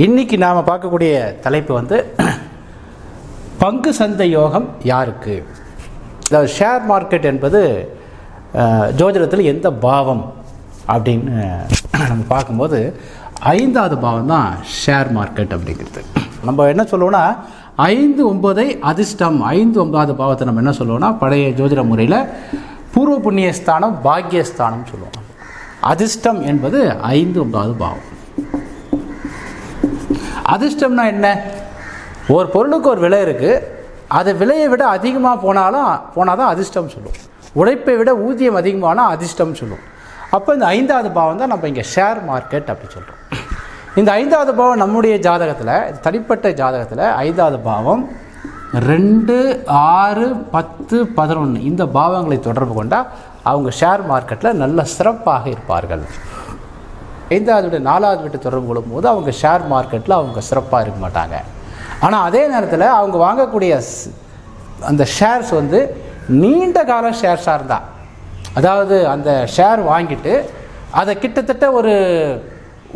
இன்னைக்கு நாம் பார்க்கக்கூடிய தலைப்பு வந்து பங்கு சந்தை யோகம் யாருக்கு? அதாவது ஷேர் மார்க்கெட் என்பது ஜோதிடத்தில் எந்த பாவம் அப்படின்னு நம்ம பார்க்கும்போது ஐந்தாவது பாவம் தான் ஷேர் மார்க்கெட் அப்படிங்கிறது. நம்ம என்ன சொல்லுவோம்னா ஐந்து ஒன்பதை அதிர்ஷ்டம் ஐந்து ஒன்பதாவது பாவத்தை நம்ம என்ன சொல்லுவோம்னா பழைய ஜோதிட முறையில் பூர்வ புண்ணிய ஸ்தானம் பாக்கியஸ்தானம் சொல்லுவோம். அதிர்ஷ்டம் என்பது ஐந்து ஒன்பதாவது பாவம். அதிர்ஷ்டம்னா என்ன? ஒரு பொருளுக்கு ஒரு விலை இருக்குது அது விலையை விட அதிகமாக போனாலும் போனால் தான் அதிர்ஷ்டம் சொல்லுவோம் உழைப்பை விட ஊதியம் அதிகமானால் அதிர்ஷ்டம் சொல்லுவோம் அப்போ இந்த ஐந்தாவது பாவம் தான் நம்ம இங்கே ஷேர் மார்க்கெட் அப்படி சொல்கிறோம் இந்த ஐந்தாவது பாவம் நம்முடைய ஜாதகத்தில் தனிப்பட்ட ஜாதகத்தில் ஐந்தாவது பாவம் ரெண்டு ஆறு பத்து பதினொன்று இந்த பாவங்களை தொடர்பு கொண்டால் அவங்க ஷேர் மார்க்கெட்டில் நல்ல சிறப்பாக இருப்பார்கள். ஐந்தாவது வீடு நாலாவது வீட்டு தொடர்பு கொள்ளும்போது அவங்க ஷேர் மார்க்கெட்டில் அவங்க சிறப்பாக இருக்க மாட்டாங்க. ஆனால் அதே நேரத்தில் அவங்க வாங்கக்கூடிய அந்த ஷேர்ஸ் வந்து நீண்ட கால ஷேர்ஸாக இருந்தால் அதாவது அந்த ஷேர் வாங்கிட்டு அதை கிட்டத்தட்ட ஒரு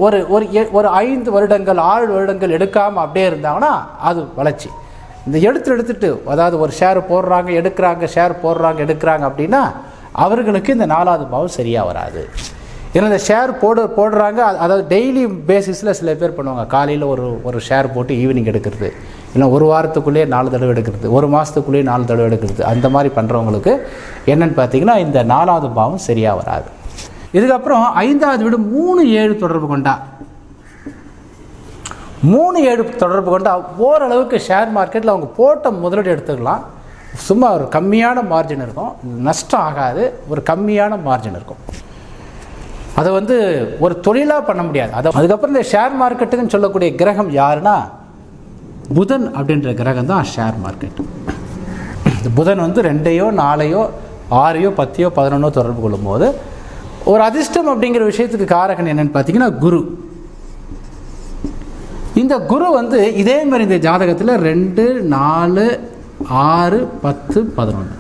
ஒரு ஒரு ஒரு ஐந்து வருடங்கள் ஆறு வருடங்கள் எடுக்காமல் அப்படியே இருந்தாங்கன்னா அது வளர்ச்சி. இந்த எடுத்து எடுத்துட்டு அதாவது ஒரு ஷேர் போடுறாங்க எடுக்கிறாங்க ஷேர் போடுறாங்க எடுக்கிறாங்க அப்படின்னா அவர்களுக்கு இந்த நாலாவது பாவம் சரியாக வராது. ஏன்னா இந்த ஷேர் போடு போடுறாங்க. அதாவது டெய்லி பேசிஸில் சில பேர் பண்ணுவாங்க. காலையில் ஒரு ஒரு ஷேர் போட்டு ஈவினிங் எடுக்கிறது. இல்லை ஒரு வாரத்துக்குள்ளேயே நாலு தடவை எடுக்கிறது. ஒரு மாதத்துக்குள்ளேயே நாலு தடவை எடுக்கிறது. அந்த மாதிரி பண்ணுறவங்களுக்கு என்னென்னு பார்த்தீங்கன்னா இந்த நாலாவது பாவம் சரியாக வராது. இதுக்கப்புறம் ஐந்தாவது வீடு மூணு ஏழு தொடர்பு கொண்டா. மூணு ஏழு தொடர்பு கொண்டா ஓரளவுக்கு ஷேர் மார்க்கெட்டில் அவங்க போட்ட முதலீடு எடுத்துக்கலாம். சும்மா ஒரு கம்மியான மார்ஜின் இருக்கும். நஷ்டம் ஆகாது. ஒரு கம்மியான மார்ஜின் இருக்கும். அதை வந்து ஒரு தொழிலாக பண்ண முடியாது. அதை அதுக்கப்புறம் இந்த ஷேர் மார்க்கெட்டுன்னு சொல்லக்கூடிய கிரகம் யாருன்னா? புதன் அப்படின்ற கிரகம் தான் ஷேர் மார்க்கெட் இந்த புதன் வந்து ரெண்டையோ நாலையோ ஆறையோ பத்தையோ பதினொன்னோ தொடர்பு கொள்ளும்போது ஒரு அதிர்ஷ்டம் அப்படிங்கிற விஷயத்துக்கு காரகன் என்னன்னு பார்த்தீங்கன்னா குரு. இந்த குரு வந்து இதே மாதிரி இந்த ஜாதகத்தில் ரெண்டு நாலு ஆறு பத்து பதினொன்று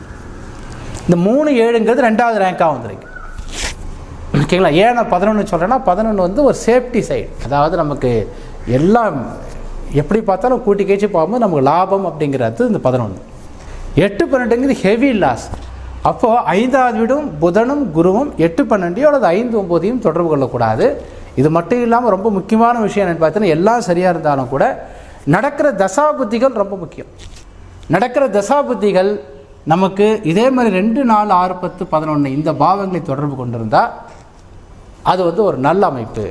இந்த மூணு ஏழுங்கிறது ரெண்டாவது ரேங்காக வந்திருக்கு. ஓகேங்களா? ஏன் நான் பதினொன்று சொல்கிறேன்னா பதினொன்று வந்து ஒரு சேஃப்டி சைடு அதாவது நமக்கு எல்லாம் எப்படி பார்த்தாலும் கூட்டி கேச்சு பார்க்கும்போது நமக்கு லாபம் அப்படிங்கிறது இந்த பதினொன்று எட்டு பன்னெண்டுங்கிறது ஹெவி லாஸ் அப்போது ஐந்தாவது வீடும் புதனும் குருவும் எட்டு பன்னெண்டையும் அல்லது ஐந்து ஒம்போதையும் தொடர்பு கொள்ளக்கூடாது. இது மட்டும் இல்லாமல் ரொம்ப முக்கியமான விஷயம் என்னென்னு பார்த்தீங்கன்னா எல்லாம் சரியாக இருந்தாலும் கூட நடக்கிற தசாபுத்திகள் ரொம்ப முக்கியம். நடக்கிற தசாபுத்திகள் நமக்கு இதே மாதிரி ரெண்டு நாலு ஆறு பத்து பதினொன்று இந்த பாவங்களை தொடர்பு கொண்டிருந்தால் அது வந்து ஒரு நல்ல அமைப்பு.